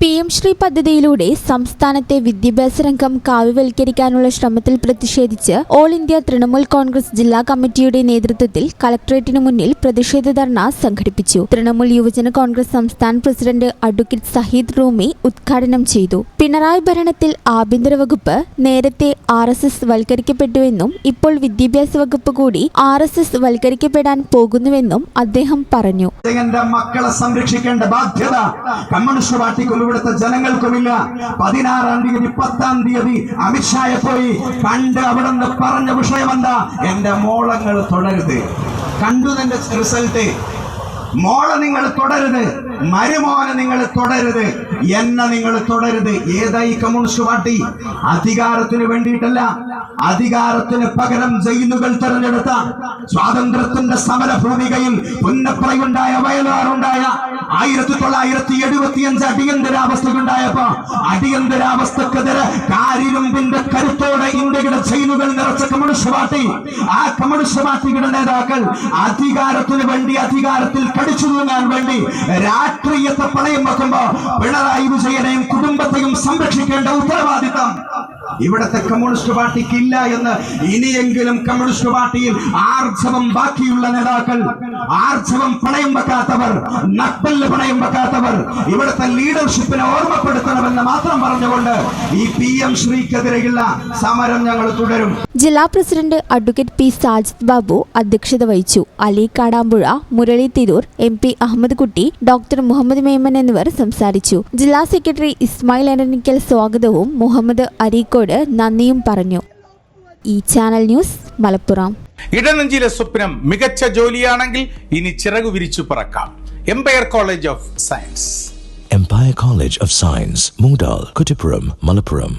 P M Shri പദ്ധതിയിലൂടെ സംസ്ഥാനത്തെ വിദ്യാഭ്യാസ രംഗം കാവ്യവൽക്കരിക്കാനുള്ള ശ്രമത്തിൽ പ്രതിഷേധിച്ച് ഓൾ ഇന്ത്യ തൃണമൂൽ കോൺഗ്രസ് ജില്ലാ കമ്മിറ്റിയുടെ നേതൃത്വത്തിൽ കളക്ടറേറ്റിന് മുന്നിൽ പ്രതിഷേധ ധർണ സംഘടിപ്പിച്ചു. തൃണമൂൽ യുവജന കോൺഗ്രസ് സംസ്ഥാന പ്രസിഡന്റ് അഡ്വക്കേറ്റ് സഹീദ് റൂമി ഉദ്ഘാടനം ചെയ്തു. പിണറായി ഭരണത്തിൽ ആഭ്യന്തര വകുപ്പ് നേരത്തെ ആർ എസ് എസ് വൽക്കരിക്കപ്പെട്ടുവെന്നും ഇപ്പോൾ വിദ്യാഭ്യാസ വകുപ്പ് കൂടി ആർ എസ് എസ് വൽക്കരിക്കപ്പെടാൻ പോകുന്നുവെന്നും അദ്ദേഹം പറഞ്ഞു. മക്കളെ സംരക്ഷിക്കേണ്ട ബാധ്യത കമ്മ്യൂണിസ്റ്റ് പാർട്ടിക്കും ഇവിടുത്തെ ജനങ്ങൾക്കുമില്ല. പതിനാറാം തീയതി പത്താം തീയതി അമിത്ഷായെ പോയി. കണ്ട് അവിടെ നിന്ന് പറഞ്ഞ വിഷയം എന്താ? എന്റെ മോളങ്ങൾ തുടരുത്. കണ്ടു തന്റെ റിസൾട്ട്. മോളെ നിങ്ങൾ തുടരുത്. മരുമോനെ നിങ്ങൾ തുടരുത്. എന്നെ നിങ്ങൾ തുടരുത്. ഏതായി കമ്മ്യൂണിസ്റ്റ് പാർട്ടി? അധികാരത്തിന് വേണ്ടിയിട്ടല്ല. അധികാരത്തിന് പകരം ജയിലുകൾ തെരഞ്ഞെടുത്ത സ്വാതന്ത്ര്യത്തിന്റെ സമര ഭൂമികയിൽ പുന്നപ്രയുണ്ടായ വയലാറുണ്ടായ ആയിരത്തി തൊള്ളായിരത്തി എഴുപത്തി അഞ്ച് അടിയന്തരാവസ്ഥയുണ്ടായപ്പോ അടിയന്തരാവസ്ഥക്കെതിരെ കാരിരുമ്പിന്റെ കരുത്തോടെ ഇന്ത്യയുടെ ജയിലുകൾ നിറച്ച കമ്മ്യൂണിസ്റ്റ് പാർട്ടി ആ കമ്മ്യൂണിസ്റ്റ് പാർട്ടിയുടെ നേതാക്കൾ അധികാരത്തിന് വേണ്ടി അധികാരത്തിൽ കടിച്ചു തൂങ്ങാൻ വേണ്ടി രാഷ്ട്രീയത്തെ പണയം വെക്കുമ്പോ പിണറായി വിജയനെയും കുടുംബത്തെയും സംരക്ഷിക്കേണ്ട ഉത്തരവാദിത്തം ഇവിടത്തെ കമ്മ്യൂണിസ്റ്റ് പാർട്ടിക്ക് ഇല്ല എന്ന് ഇനിയെങ്കിലും കമ്മ്യൂണിസ്റ്റ് പാർട്ടിയിൽ ആർജവം ബാക്കിയുള്ള നേതാക്കൾ ആർജവം പണയം വെക്കാത്തവർ നക്കൽ പണയം വെക്കാത്തവർ ഇവിടുത്തെ ലീഡർഷിപ്പിനെ ഓർമ്മപ്പെടുത്തണമെന്ന് മാത്രം പറഞ്ഞുകൊണ്ട് ഈ പി എം ശ്രീക്കെതിരെയുള്ള സമരം ഞങ്ങൾ തുടരും. ജില്ലാ president advocate P Sajid Babu അധ്യക്ഷത വഹിച്ചു. Ali Kadampuzha Murali Tirur M P Ahammed Kutty doctor Muhammad Memon എന്നിവർ സംസാരിച്ചു. ജില്ലാ സെക്രട്ടറി ഇസ്മായിൽ അനനിക്കൽ സ്വാഗതവും മുഹമ്മദ് അരീക്കോട് നന്ദിയും പറഞ്ഞു. ഈ ചാനൽ ന്യൂസ് മലപ്പുറം. ഇടനെഞ്ചിലെ സ്വപ്നം മികച്ച ജോലിയാണെങ്കിൽ ഇനി ചിറകു വിരിച്ചു പറക്കാം. Empire college of science empire college of science Mudal, Kuttippuram Malappuram.